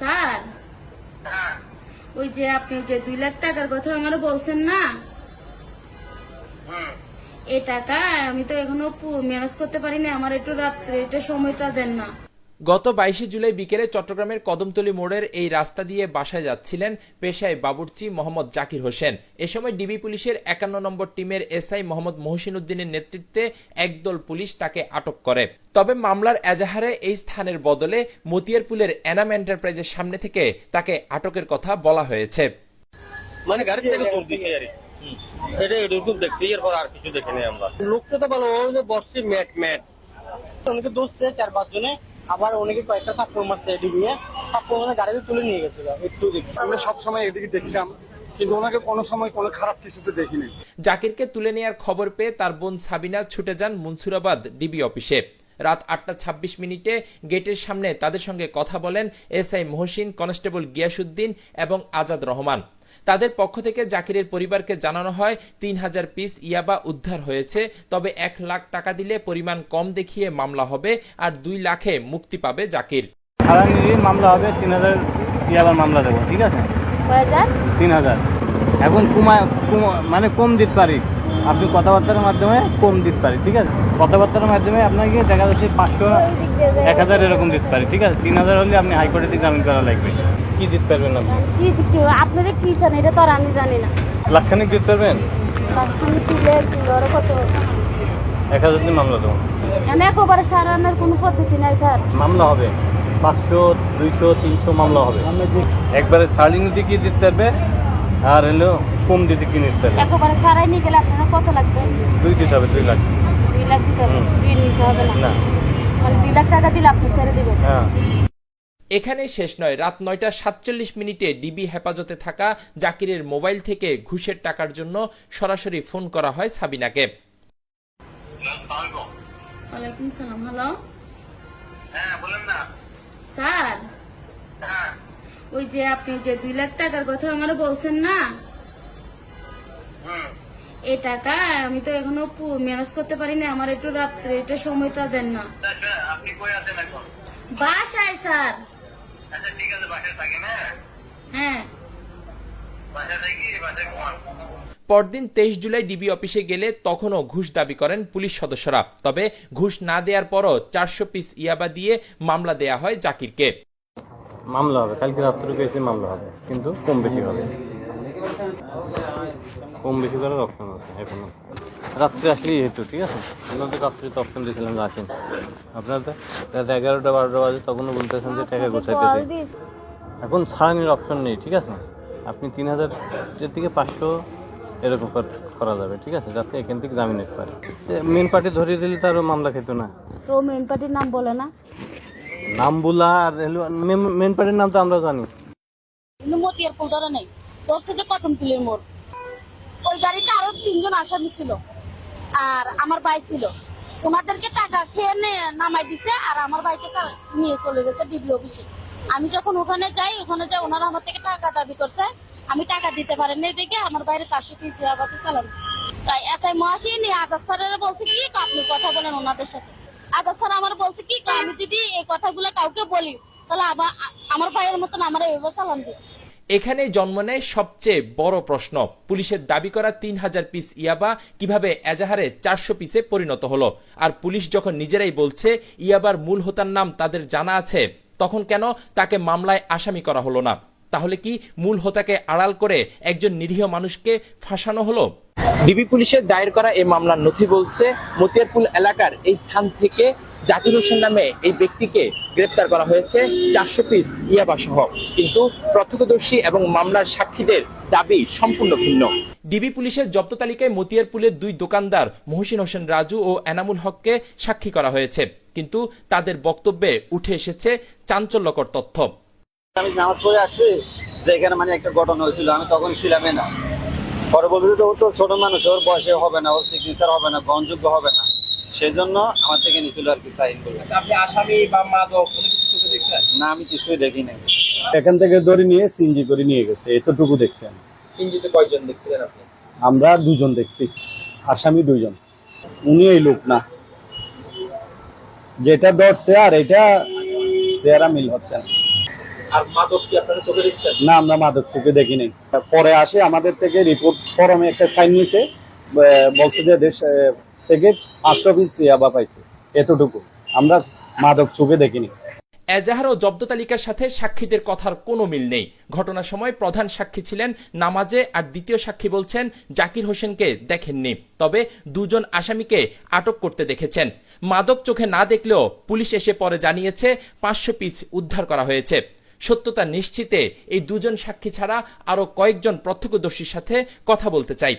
Sir? ওই যে আপনি যে দুই লাখ টাকার কথা আমার বলছেন না? এ টাকা আমি তো এখনও ম্যানেজ করতে পারি না আমার একটু রাত্রে এটা সময়টা দেন না। গত বাইশে জুলাই বিকেলে চট্টগ্রামের কদমতলী মোড়ের এই রাস্তা দিয়ে বাসায় যাচ্ছিলেন পেশায় বাবুর্চি মোহাম্মদ জাকির হোসেন। এ সময় ডিবি পুলিশের একান্ন নম্বর টিমের এসআই মোহাম্মদ মহসিন উদ্দিনের নেতৃত্বে একদল পুলিশ তাকে আটক করে। তবে মামলার এজাহারে এই স্থানের বদলে মতিয়ারপুলের এনাম এন্টারপ্রাইজের সামনে থেকে তাকে আটকের কথা বলা হয়েছে। মানে গাড়ি থেকে দৌড় দিছে আর। এটা এটুকু দেখছি এরপর আর কিছু দেখিনি আমরা। লোকটা তো ভালো ওই যে বসছি ম্যাট ম্যাট। অনেকে দোষছে চার পাঁচ জনে। আবার অনেকে কয়েকটা থাপ্পড় মারছে ডিবিয়ে থাপ্পড় মানে গাড়িতে তুলে নিয়ে গেছিল একটু দেখছি আমরা সব সময় এদিকে দেখতাম কিন্তু ওনাকে কোনো সময় কোনো খারাপ কিছুতে দেখিনি। জাকিরকে তুলে নেওয়ার খবর পেয়ে তার বোন সাবিনা ছুটে যান মনসুরাবাদ ডিবি অফিসে। রাত আটটা ছাব্বিশ মিনিটে গেটের সামনে তাদের সঙ্গে কথা বলেন এসআই মহসিন কনস্টেবল গিয়াসুদ্দিন এবং আজাদ রহমান। তাদের পক্ষ থেকে জাকিরের পরিবারকে জানানো হয় তিন হাজার পিস ইয়াবা উদ্ধার হয়েছে তবে এক লাখ টাকা দিলে পরিমাণ কম দেখিয়ে মামলা হবে আর দুই লাখে মুক্তি পাবে জাকির। মামলা হবে তিন হাজার ইয়াবার মামলা দেবো ঠিক আছে? তিন হাজার। এখন কমায় কম- মানে কম দিতে পারি। আপনি কথাবার্তার মাধ্যমে কম দিতে পারি ঠিক আছে? কথাবার্তার মাধ্যমে আপনাকে দেখা যাচ্ছে পাঁচশো এক হাজার এরকম দিতে পারি ঠিক আছে? তিন হাজার হলে আপনি হাইকোর্টে দিয়ে জামিন করা লাগবে। কি দিতে পারবেন আপনি? কি আপনাদের কি চান এটা তো আর আমি জানি না। লাখখানিক দিতে পারবেন? আমি এক হাজার দিন মামলা দেবো। এনে একবারে সারানোর কোনো পদ্ধতি নাই স্যার। মামলা হবে। পাঁচশো দুইশো তিনশো মামলা হবে। একবারে সার্লিং দিতে কি দিতে পারবে আর হলো কম দিতে কি নিতে পারবে একবারে সারাই নিয়ে গেলে আপনার কত লাগবে? দুই দিতে হবে দুই লাখ। দুই লাখ দিতে হবে। দুই নিতে হবে না? মানে দুই লাখ টাকা দিলে আপনি ছেড়ে দিবেন। হ্যাঁ। এখানে শেষ নয়। রাত নয়টা সাতচল্লিশ মিনিটে ডিবি হেফাজতে থাকা জাকিরের মোবাইল থেকে ঘুষের টাকার জন্য সরাসরি ফোন করা হয় সাবিনাকে। ওয়ালাইকুম সালাম হ্যালো হ্যাঁ বলেন না। স্যার? হ্যাঁ। ওই যে আপনি যে দুই লাখ টাকার কথা আমার বলছেন না? এই টাকা আমি তো এখনও ম্যানেজ করতে পারিনি। আমার একটু রাত্রে এটা সময়টা দেন না। আচ্ছা আপনি কই আছেন এখন? বাসায় স্যার। আচ্ছা হ্যাঁ? হ্যাঁ। পরদিন তেইশ জুলাই ডিবি অফিসে গেলে তখনও ঘুষ দাবি করেন পুলিশ সদস্যরা। তবে ঘুষ না দেওয়ার পরও চারশো পিস ইয়াবা দিয়ে মামলা দেয়া হয় জাকিরকে। মামলা হবে। কালকে রাত্রে পেয়েছি মামলা হবে কিন্তু কম বেশি হবে। কম বেশি করার অপশন আছে এখনও। রাত্রে আসলেই হেতু ঠিক আছে? আপনাদের রাত্রে তো অপশন দিয়েছিলাম যে আসেন আপনারা তো রাত এগারোটা বারোটা বাজে তখনও বলতেছেন যে টাকা গোছাইতে এখন ছাড়ানির অপশন নেই ঠিক আছে? আপনি তিন হাজার থেকে পাঁচশো এরকম কর- করা যাবে ঠিক আছে? যাতে এখান থেকে জামিন নিতে পারে। মেন পার্টি ধরিয়ে দিলে তারও মামলা খেত না। তো মেন পার্টির নাম বলে না? নাম বলা আর মেন পার্টির নাম তো আমরা জানি। মতিয়ার ফুল ধরে নেই। ধরছে যে কদম তুলের মোড়। ওই গাড়িতে আরও তিনজন আসামি ছিল আর আমার ভাই ছিল। ওনাদেরকে টাকা খেয়ে নামাই দিছে আর আমার ভাইকে নিয়ে চলে গেছে ডিবি অফিসে। আমি যখন ওখানে যাই ওখানে যাই ওনারা আমার থেকে টাকা দাবি করছে, আমি টাকা দিতে পারেন দেখে আমার বাইরে চারশো পিস চালান। তাই এসআই মহাসিন আজাদ স্যারের বলছে, কি আপনি কথা বলেন ওনাদের সাথে? আজাদ স্যার আমার বলছে, কি আমি যদি এই কথাগুলো কাউকে বলি, তাহলে আমার ভাইয়ের মতন আমার এইভাবে চালান দিবে। এখানে জন্ম নেয় সবচেয়ে বড় প্রশ্ন। পুলিশের দাবি করা তিন হাজার পিস ইয়াবা কীভাবে এজাহারে চারশো পিসে পরিণত হলো? আর পুলিশ যখন নিজেরাই বলছে ইয়াবার মূল হোতার নাম তাদের জানা আছে, তখন কেন তাকে মামলায় আসামি করা হলো না? তাহলে কি মূল হোতাকে আড়াল করে একজন নিরীহ মানুষকে ফাঁসানো হলো? ডিবি পুলিশের দায়ের করা এই মামলার নথি বলছে, মতিয়ারপুল এলাকার এই স্থান থেকে জাকির হোসেন নামে এই ব্যক্তিকে গ্রেপ্তার করা হয়েছে। চারশো পিস ইয়াবা সহ। কিন্তু প্রত্যক্ষদর্শী এবং মামলার সাক্ষীদের দাবি সম্পূর্ণ ভিন্ন। ডিবি পুলিশের জব্দ তালিকায় মতিয়ারপুলের দুই দোকানদার মহসিন হোসেন রাজু ও এনামুল হককে সাক্ষী করা হয়েছে। কিন্তু তাদের বক্তব্যে উঠে এসেছে চাঞ্চল্যকর তথ্য। আমি নামাজ পড়ে আসছি যে এখানে মানে একটা ঘটনা হয়েছিল আমি তখন ছিলামই না। পরবর্তীতে ও তো ছোট মানুষ ওর বয়সে হবে না ওর সিগনেচার হবে না গ্রহণযোগ্য হবে না। সেজন্য আমার থেকে নিছিল আর কি সাইন করলে আপনি আসামি বা মাদক কোনো কিছু চোখে দেখছেন? না আমি কিছুই দেখি নাই। এখান থেকে ধরে নিয়ে সিনজি করে নিয়ে গেছে এতটুকু দেখছেন। সিনজিতে কয়জন দেখছিলেন আপনি? আমরা দুজন দেখছি আসামি দুইজন। উনি এই লোক না। যেটা ধরছে আর এটা চেহারা মিল হচ্ছে না। আর মাদক কি আপনারা চোখে দেখছেন? না আমরা মাদক চোখে দেখিনি পরে আসে আমাদের থেকে রিপোর্ট ফরমে একটা সাইন নিছে বলছে যে দেশ থেকে পাঁচশো পিস ইয়াবা পাইছে, এতটুকু। আমরা মাদক চোখে দেখিনি। এজাহার ও জব্দ তালিকার সাথে সাক্ষীদের কথার কোনো মিল নেই। ঘটনার সময় প্রধান সাক্ষী ছিলেন নামাজে আর দ্বিতীয় সাক্ষী বলছেন, জাকির হোসেনকে দেখেননি। তবে দুজন আসামিকে আটক করতে দেখেছেন। মাদক চোখে না দেখলেও পুলিশ এসে পরে জানিয়েছে, পাঁচশো পিস উদ্ধার করা হয়েছে। সত্যতা নিশ্চিতে এই দুজন সাক্ষী ছাড়া আরও কয়েকজন প্রত্যক্ষদর্শীর সাথে কথা বলতে চাই।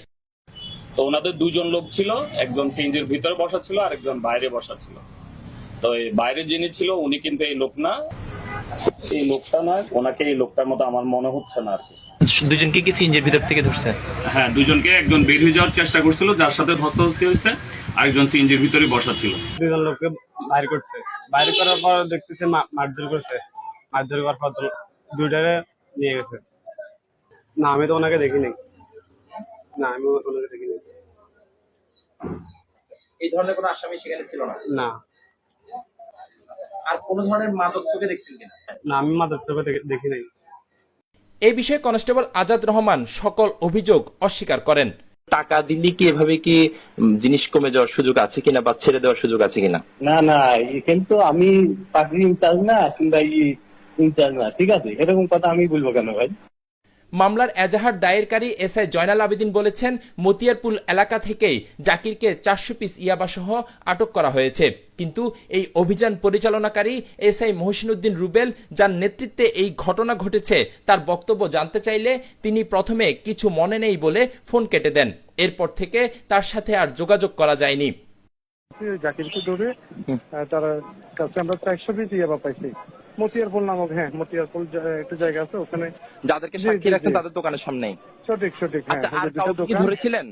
তো ওনাদের দুজন লোক ছিল একজন সিএনজির ভিতরে বসা ছিল আর একজন বাইরে বসা ছিল। তো এই বাইরে যিনি ছিল উনি কিন্তু এই লোক না। এই লোকটা নয় ওনাকে এই লোকটার মতো আমার মনে হচ্ছে না আর কি। দুজনকে কি সিঞ্জের ভিতর থেকে ধরছে? হ্যাঁ দুজনকে একজন বের হয়ে যাওয়ার চেষ্টা করছিল যার সাথে ধস্তাধস্তি হয়েছে আরেকজন সিএনজির ভিতরে বসা ছিল। দুজন লোককে বাইর করছে। বাইর করার পর দেখতেছে মা- মারধর করছে। মারধর করার পর তো দুইটারে নিয়ে গেছে। না আমি তো ওনাকে দেখিনি। না আমি ওনাকে দেখিনি। এই ধরনের কোনো আসামি সেখানে ছিল না? না। আর কোন ধরনের মাদক চোখে দেখছেন কিনা? না আমি মাদক চোখে দেখি- দেখি নাই। এই বিষয়ে কনস্টেবল আজাদ রহমান সকল অভিযোগ অস্বীকার করেন। টাকা দিলে কি এভাবে কি জিনিস কমে যাওয়ার সুযোগ আছে কিনা বা ছেড়ে দেওয়ার সুযোগ আছে কিনা? না না এখানে তো আমি ইনচার্জ না কিংবা ইনচার্জ না ঠিক আছে? এরকম কথা আমি বলব কেন ভাই? মামলার এজাহার দায়েরকারী এসআই জয়নাল আবেদিন বলেছেন মতিয়ারপুল এলাকা থেকেই জাকিরকে চারশো পিস ইয়াবা সহ আটক করা হয়েছে। কিন্তু এই অভিযান পরিচালনাকারী এসআই মহসিনুদ্দিন রুবেল যার নেতৃত্বে এই ঘটনা ঘটেছে তার বক্তব্য জানতে চাইলে তিনি প্রথমে কিছু মনে নেই বলে ফোন কেটে দেন। এরপর থেকে তার সাথে আর যোগাযোগ করা যায়নি। জাকিরকে ধরে তার কাছে আমরা চারশো পিস ইয়াবা পাইছি। মতিয়ারপুল নামক হ্যাঁ মতিয়ারপুল একটা জায়গা আছে ওখানে যাদেরকে সাক্ষী রাখছেন তাদের দোকানের সামনে সঠিক সঠিক হ্যাঁ আচ্ছা আর ওই যে দুটো কাউকে কি ধরেছিলেন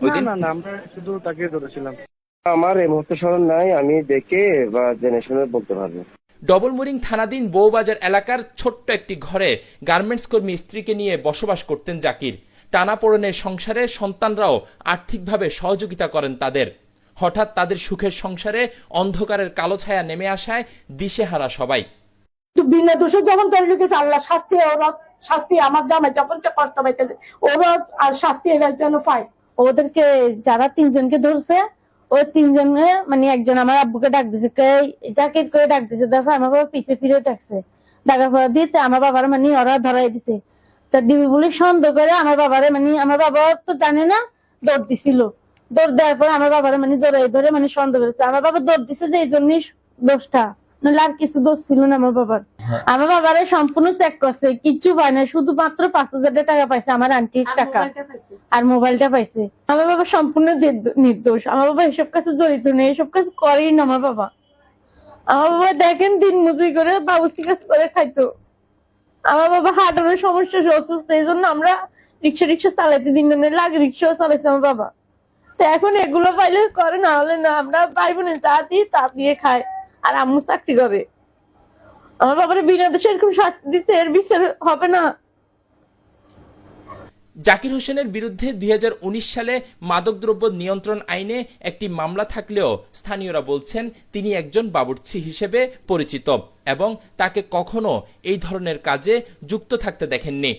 না না না আমরা শুধু তাকে ধরেছিলাম। আমার এই মুহূর্তে স্মরণ নাই আমি দেখে বা জেনে শুনে বলতে পারব। ডবলমুরিং থানাধীন বউবাজার এলাকার ছোট্ট একটি ঘরে গার্মেন্টস কর্মী স্ত্রীকে নিয়ে বসবাস করতেন জাকির। টানাপোড়েনের সংসারে সন্তানরাও আর্থিকভাবে সহযোগিতা করেন তাদের। হঠাৎ তাদের সুখের সংসারে অন্ধকারের কালো ছায়া নেমে আসায় দিশেহারা সবাই। বিনা দোষে যখন তৈরি আল্লাহ শাস্তি ওরা শাস্তি আমার জামাই যখন কষ্ট পাইতেছে, ওরা আর শাস্তি জন্য পায়। ওদেরকে যারা তিনজনকে ধরছে, ওই মানে একজন আমার আব্বুকে ডাক দিছে, কে করে ডাক দিছে, দেখো আমার বাবা পিছে ফিরে ডাকছে। দিতে আমার বাবার মানে ওরা ধরাই দিছে। তা সন্দেহ করে আমার বাবারে মানে আমার বাবা তো জানে না, দৌড় দিছিল। দৌড় দেওয়ার পর আমার বাবারে মানে ধরে ধরে মানে সন্দেহ করেছে। আমার বাবা দৌড় দিছে যে এই জন্যই দোষটা। নাহলে আর কিছু দোষ ছিল না আমার বাবার। আমার বাবারে সম্পূর্ণ চেক করছে কিচ্ছু পায় না শুধুমাত্র পাঁচ হাজার টাকা পাইছে আমার আন্টির টাকা। আর মোবাইলটা পাইছে। আমার বাবা সম্পূর্ণ নির্দোষ। আমার বাবা এসব কাছে জড়িত নেই এসব কাজ করেই না আমার বাবা। আমার বাবা দেখেন দিন মজুরি করে বাবুসি কাজ করে খাইতো। আমার বাবা হাঁটানোর সমস্যা অসুস্থ এই জন্য আমরা রিক্সা রিক্সা চালাইতে দিন লাগে রিক্সাও চালাইছে আমার বাবা। তো এখন এগুলো পাইলে করে না হলে না আমরা পাইবো না চা দিয়ে চা দিয়ে খায় আর আম্মু চাকরি করে। আমার বাবার বিনা দেশে এরকম শাস্তি দিচ্ছে এর বিচার হবে না। জাকির হোসেনের বিরুদ্ধে দুই হাজার উনিশ সালে মাদকদ্রব্য নিয়ন্ত্রণ আইনে একটি মামলা থাকলেও স্থানীয়রা বলছেন তিনি একজন বাবুর্চি হিসেবে পরিচিত এবং তাকে কখনো এই ধরনের কাজে যুক্ত থাকতে দেখেননি।